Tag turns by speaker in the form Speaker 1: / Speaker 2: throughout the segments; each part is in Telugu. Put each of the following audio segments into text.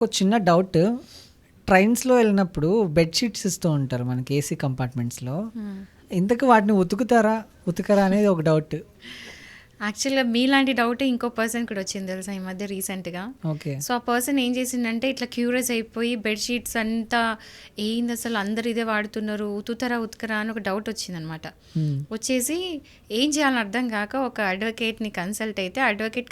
Speaker 1: ఒక చిన్న డౌట్ ట్రైన్స్లో వెళ్ళినప్పుడు బెడ్షీట్స్ ఇస్తూ ఉంటారు మనకి ఏసీ కంపార్ట్మెంట్స్లో ఇంతకు వాటిని ఉతుకుతారా? ఉతకరా అనేది ఒక డౌట్
Speaker 2: యాక్చువల్గా మీలాంటి డౌట్ ఇంకో పర్సన్ కూడా వచ్చింది తెలుసా ఈ మధ్య రీసెంట్గా
Speaker 1: ఓకే
Speaker 2: సో ఆ పర్సన్ ఏం చేసిందంటే ఇట్లా క్యూరియస్ అయిపోయి బెడ్షీట్స్ అంతా ఏంది అసలు అందరు ఇదే వాడుతున్నారు? ఉతుతరా ఉతకరా అని ఒక డౌట్ వచ్చిందనమాట. వచ్చేసి ఏం చేయాలని అర్థం కాక ఒక అడ్వకేట్ని కన్సల్ట్ అయితే అడ్వకేట్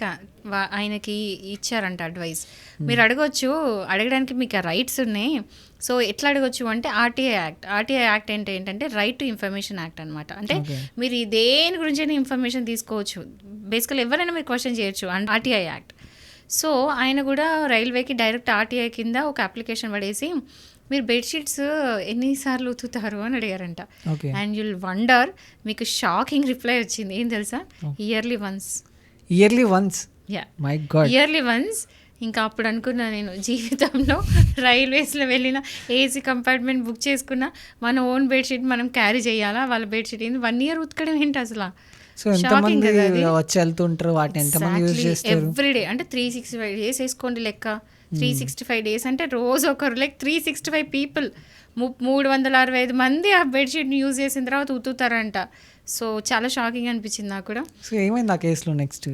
Speaker 2: ఆయనకి ఇచ్చారంట అడ్వైస్ మీరు అడగొచ్చు అడగడానికి మీకు ఆ రైట్స్ ఉన్నాయి. సో ఎట్లా అడగొచ్చు అంటే ఆర్టీఐ యాక్ట్ ఆర్టీఐ యాక్ట్ అంటే ఏంటంటే రైట్ టు ఇన్ఫర్మేషన్ యాక్ట్ అనమాట అంటే. మీరు దేని గురించి ఇన్ఫర్మేషన్ తీసుకోవచ్చు. బేసికల్ ఎవరైనా మీరు క్వశ్చన్ చేయొచ్చు అండ్ ఆర్టీఐ యాక్ట్ సో ఆయన కూడా రైల్వేకి డైరెక్ట్ ఆర్టీఐ కింద ఒక అప్లికేషన్ పడేసి మీరు బెడ్షీట్స్ ఎన్నిసార్లు ఉతుకుతారు అని అడిగారంట. అండ్ యుల్ వండర్ మీకు షాకింగ్ రిప్లై వచ్చింది. ఏం తెలుసా. Yearly once
Speaker 1: yearly once
Speaker 2: yeah
Speaker 1: my god
Speaker 2: yearly once ఇంకా అప్పుడు అనుకున్నా నేను జీవితంలో రైల్వేస్లో వెళ్ళిన ఏసీ కంపార్ట్మెంట్ బుక్ చేసుకున్నా మన ఓన్ బెడ్షీట్ మనం క్యారీ చేయాలా? వాళ్ళ బెడ్షీట్ ఏంది? వన్ ఇయర్ ఉతకడం ఏంటి అసలు?
Speaker 1: సో ఎంతమంది వచ్చి వెళ్తుంటారు? వాటిని ఎంతమంది యూజ్ చేస్తారు?
Speaker 2: ఎవ్రీడే అంటే త్రీ సిక్స్టీ ఫైవ్ డేస్ వేసుకోండి లెక్క. త్రీ సిక్స్టీ ఫైవ్ డేస్ అంటే రోజు ఒకరు like three sixty five people మూడు వందల అరవై ఐదు మంది ఆ బెడ్షీట్ని యూజ్ చేసిన తర్వాత ఉతుకుతారంట. సో చాలా షాకింగ్ అనిపించింది నాకు కూడా.
Speaker 1: సో ఏమైంది ఆ కేసులో నెక్స్ట్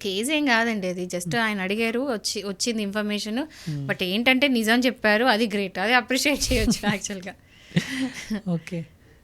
Speaker 2: కేసు ఏం కాదండి అది. జస్ట్ ఆయన అడిగారు వచ్చి వచ్చింది ఇన్ఫర్మేషన్ బట్ ఏంటంటే నిజం చెప్పారు అది గ్రేట్ అది అప్రిషియేట్ చేయొచ్చు యాక్చువల్గా
Speaker 1: ఓకే